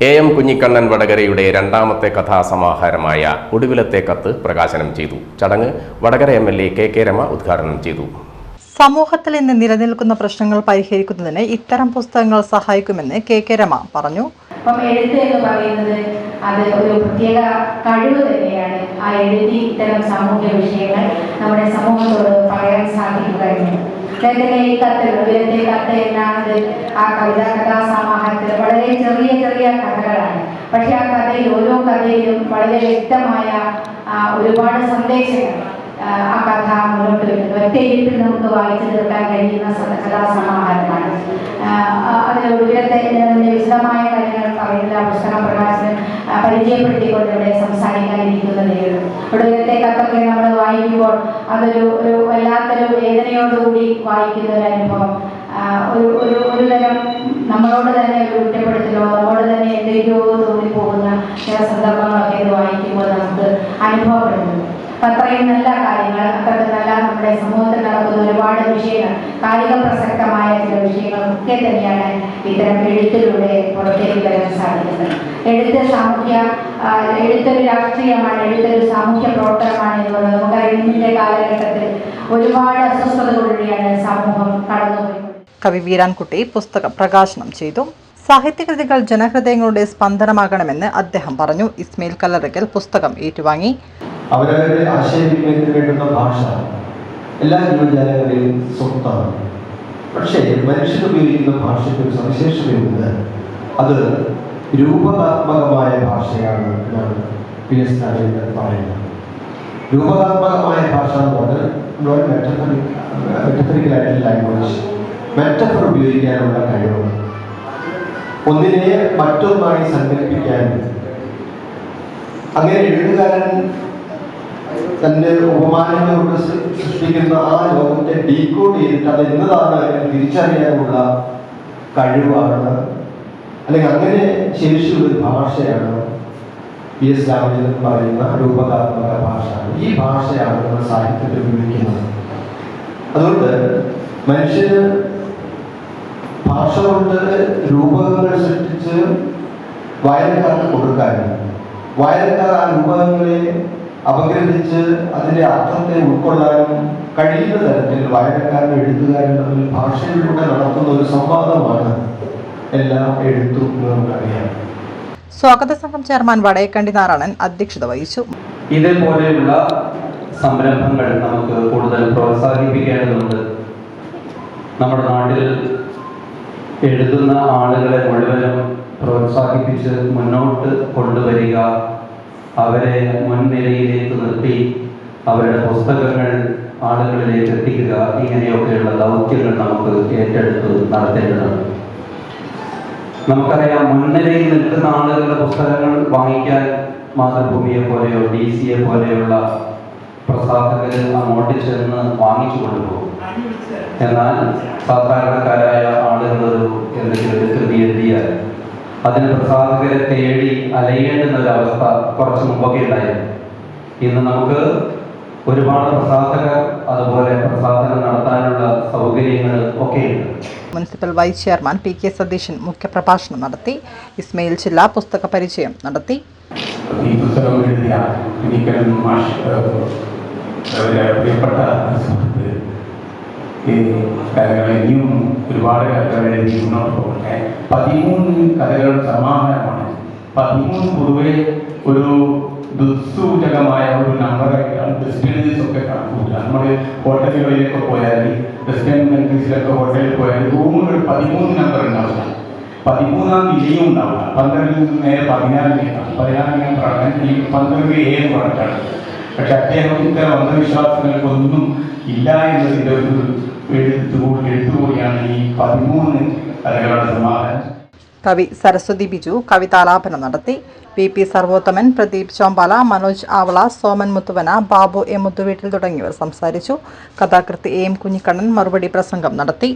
A M Kunhikannan വടകരയുടെ രണ്ടാമത്തെ കഥാസമാഹാരമായ ഒടുവിലത്തെ കത്ത് പ്രകാശനം ചെയ്തു. ചടങ്ങ് Vadakara M L A K K Rama ഉദ്ഘാടനം ചെയ്തു. സമൂഹത്തിൽ ഇന്ന് നിലനിൽക്കുന്ന പ്രശ്നങ്ങൾ പരിഹരിക്കുന്നതിന് ഇത്തരം പുസ്തകങ്ങൾ സഹായിക്കുമെന്ന് കെ കെ രമ പറഞ്ഞു. അപ്പം എഴുത്ത് എന്ന് പറയുന്നത് അത് ഒരു പ്രത്യേക കഴിവ് തന്നെയാണ്. ആ എഴുതി ഇത്തരം സാമൂഹ്യ വിഷയങ്ങൾ നമ്മുടെ സമൂഹത്തോട് പറയാൻ സാധിക്കുക എന്നത് ഈ കത്ത് ഉയരത്തെ കത്ത് എന്നാണ് ആ കവിതാ കഥാസമാഹാരത്തിൽ വളരെ ചെറിയ ചെറിയ കഥകളാണ്. പക്ഷെ ആ കഥയിൽ ഓരോ കഥയിലും വളരെ വ്യക്തമായ ഒരുപാട് സന്ദേശങ്ങൾ ആ, കഥ മുന്നോട്ട് വരുന്നത് ഒറ്റയിരുപ്പിൽ നമുക്ക് വായിച്ചു തീർക്കാൻ കഴിയുന്ന കഥാസമാഹാരമാണ്. അതിൽ ഇതിന്റെ വിശദമായ കാര്യങ്ങൾ പറയുന്നത് ആ പുസ്തകം പ്രകാശനം പരിചയപ്പെടുത്തിക്കൊണ്ട് ഇവിടെ സംസാരിക്കാനിരിക്കുന്നതേ ഉള്ളൂ ഒടുവിലത്തെ കത്തൊക്കെ നമ്മൾ വായിക്കുമ്പോൾ അതൊരു ഒരു വല്ലാത്തൊരു വേദനയോടുകൂടി വായിക്കുന്ന ഒരു അനുഭവം. ഒരു ഒരു ഒരു തരം നമ്മളോട് തന്നെ ഒരു കുറ്റപ്പെടുത്തലോ നമ്മളോട് തന്നെ എന്തെങ്കിലുമോ തോന്നിപ്പോകുന്ന ചില സന്ദർഭങ്ങളൊക്കെ ഇത് വായിക്കുമ്പോൾ നമുക്ക് അനുഭവപ്പെടുന്നു അപ്പൊ അത്രയും നല്ല കാര്യങ്ങൾ അത്രയും നല്ല നമ്മുടെ സമൂഹത്തിൽ നടക്കുന്ന ഒരുപാട് വിഷയങ്ങൾ കായിക പ്രസക്തമായ ചില വിഷയങ്ങളൊക്കെ തന്നെയാണ് ഇത്തരം എഴുത്തിലൂടെ പുറത്തേക്ക് വരാൻ സാധിക്കുന്നത്. എഴുത്ത് സാമൂഹ്യ എഴുത്തൊരു രാഷ്ട്രീയമാണ് എഴുത്തൊരു സാമൂഹ്യ പ്രവർത്തനമാണ് എന്ന് പറയുന്നത് നമുക്കറിയാം ഇന്നത്തെ കാലഘട്ടത്തിൽ ഒരുപാട് അസ്വസ്ഥതകളിലൂടെയാണ് സമൂഹം കടന്നുപോയി കവി വീരാൻകുട്ടി പുസ്തകം പ്രകാശനം ചെയ്തു. സാഹിത്യകൃതികൾ ജനഹൃദയങ്ങളുടെ സ്പന്ദനമാകണമെന്ന് അദ്ദേഹം പറഞ്ഞു. ഇസ്മയിൽ കല്ലറയ്ക്കൽ പുസ്തകം ഏറ്റുവാങ്ങി. അവരവരുടെ ആശയവിനിമയത്തിന് വേണ്ടുന്ന ഭാഷ എല്ലാ ജീവജാലങ്ങളുടെയും സ്വത്താണ്. പക്ഷേ മനുഷ്യൻ ഉപയോഗിക്കുന്ന ഭാഷയ്ക്ക് ഒരു സവിശേഷതയുണ്ട് അത് രൂപകാത്മകമായ ഭാഷയാണ് എന്നാണ് പി എസ് നാരായണൻ പറയുന്നത്. രൂപകാത്മകമായ ഭാഷ എന്ന് പറഞ്ഞാൽ മെറ്റഫറിക്കലായിട്ടുള്ള ലാംഗ്വേജ് മെറ്റഫർ ഉപയോഗിക്കാനുള്ള കഴിവ്. ഒന്നിനെ മറ്റൊന്നായി സങ്കല്പിക്കാൻ. അങ്ങനെ എഴുതുകാരൻ തന്റെ ഉപമാനങ്ങൾ കൊണ്ട് സൃഷ്ടിക്കുന്ന ആ ലോകത്തെ ഡീകോഡ് ചെയ്തിട്ട് അത് എന്നതാണ് എന്ന് തിരിച്ചറിയാനുള്ള കഴിവാണ്. അല്ലെങ്കിൽ അങ്ങനെ ശേഷിയുള്ള ഒരു ഭാഷയാണ് പി എസ് രാമചന്ദ്രൻ പറയുന്ന രൂപകാത്മക ഭാഷ ഈ ഭാഷയാണ് നമ്മൾ സാഹിത്യത്തിൽ ഉപയോഗിക്കുന്നത്. അതുകൊണ്ട് മനുഷ്യന് ഭാഷ കൊണ്ട് രൂപകങ്ങൾ സൃഷ്ടിച്ച് വായനക്കാർക്ക് കൊടുക്കാനും വായനക്കാർ ആ രൂപകങ്ങളെ അപഗ്രഥിച്ച് അതിന്റെ അർത്ഥത്തെ ഉൾക്കൊള്ളാനും കഴിയുന്ന തരത്തിൽ വായനക്കാരനും എഴുത്തുകാരും തമ്മിൽ ഭാഷയിലൂടെ നടത്തുന്ന ഒരു സംവാദമാണ് എല്ലാ എഴുത്തും നമുക്കറിയാം. സ്വാഗത സംഘം ചെയർമാൻ വടയക്കണ്ടി നാരായണൻ അധ്യക്ഷത വഹിച്ചു. ഇതേപോലെയുള്ള സംരംഭങ്ങൾ നമുക്ക് കൂടുതൽ പ്രോത്സാഹിപ്പിക്കേണ്ടതുണ്ട്. നമ്മുടെ നാട്ടിൽ എഴുതുന്ന ആളുകളെ മുഴുവനും പ്രോത്സാഹിപ്പിച്ച് മുന്നോട്ട് കൊണ്ടുവരിക. അവരെ മുൻനിരയിലേക്ക് നിർത്തി അവരുടെ പുസ്തകങ്ങൾ ആളുകളിലേക്ക് എത്തിക്കുക. ഇങ്ങനെയൊക്കെയുള്ള ദൗത്യങ്ങൾ നമുക്ക് ഏറ്റെടുത്ത് നടത്തേണ്ടതാണ് നമുക്കറിയാം മുൻനിരയിൽ നിൽക്കുന്ന ആളുകളുടെ പുസ്തകങ്ങൾ വാങ്ങിക്കാൻ മാതൃഭൂമിയെ പോലെയോ ഡി സിയെ പോലെയുള്ള പ്രസാധകർ അങ്ങോട്ട് ചെന്ന് വാങ്ങിച്ചു കൊണ്ടുപോകും. എന്നാൽ സാധാരണക്കാരായ ആളുകളൊരു എന്തെങ്കിലും ഒരു കൃതി എഴുതിയാൽ അതിന് പ്രസാധകരെ തേടി അലയേണ്ടുന്ന ഒരു അവസ്ഥ കുറച്ച് മുമ്പൊക്കെ ഉണ്ടായിരുന്നു. ഇന്ന് നമുക്ക് ഒരുപാട് പ്രസാധകർ അതുപോലെ പ്രസാധനം നടത്താനുള്ള സൗകര്യങ്ങൾ ഒക്കെയുണ്ട്. Municipal vice chairman P K Satheesan മുഖ്യപ്രഭാഷണം നടത്തി ഇസ്മയിൽ ചില്ല പുസ്തക പരിചയം നടത്തി. ഈ പുസ്തകം എഴുതിയ മാഷ് പ്രിയപ്പെട്ട ഈ കഥകൾ ഇനിയും ഒരുപാട് കഥകൾ എഴുതി മുന്നോട്ട് പോകട്ടെ. പതിമൂന്ന് കഥകൾ സമാഹാരമാണ്. പതിമൂന്ന് പൊതുവെ ഒരു ദുസ്സൂചകമായ ഒരു നമ്പറായിട്ടാണ് ഡെസ്റ്റിനീസ് ഒക്കെ കണക്കൂട്ടുക നമ്മൾ ഹോട്ടലുകളിലൊക്കെ പോയാൽ വെസ്റ്റേൺ കൺട്രീസിലൊക്കെ ഹോട്ടലിൽ പോയാൽ റൂമുകൾ പതിമൂന്ന് നമ്പർ ഉണ്ടാവില്ല. പതിമൂന്നാം നിലയും ഉണ്ടാവില്ല. പന്ത്രണ്ടിൽ നിന്ന് നേരെ പതിനാലിലേക്കാണ്. പതിനാലിനെ പറഞ്ഞാൽ ഈ പന്ത്രണ്ട് ഏഴ് പറഞ്ഞിട്ടാണ്. പക്ഷെ അദ്ദേഹം ഇത്തരം അന്ധവിശ്വാസങ്ങൾക്കൊന്നും ഇല്ല എന്നതിന്റെ ഒരു എഴുത്തുകൂടി എഴുത്തുകൂടിയാണ് ഈ പതിമൂന്ന് കഥകളുടെ സമാഹാരം. കവി സരസ്വതി ബിജു കവിതാലാപനം നടത്തി. P P Sarvothaman Pradeep Chombala Manoj Avala Soman Muthuvana Babu A മുത്തുവീട്ടിൽ തുടങ്ങിയവർ സംസാരിച്ചു. കഥാകൃത്ത് എ എം കുഞ്ഞിക്കണ്ണൻ മറുപടി പ്രസംഗം നടത്തി.